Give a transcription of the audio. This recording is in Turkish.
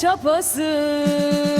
çapası.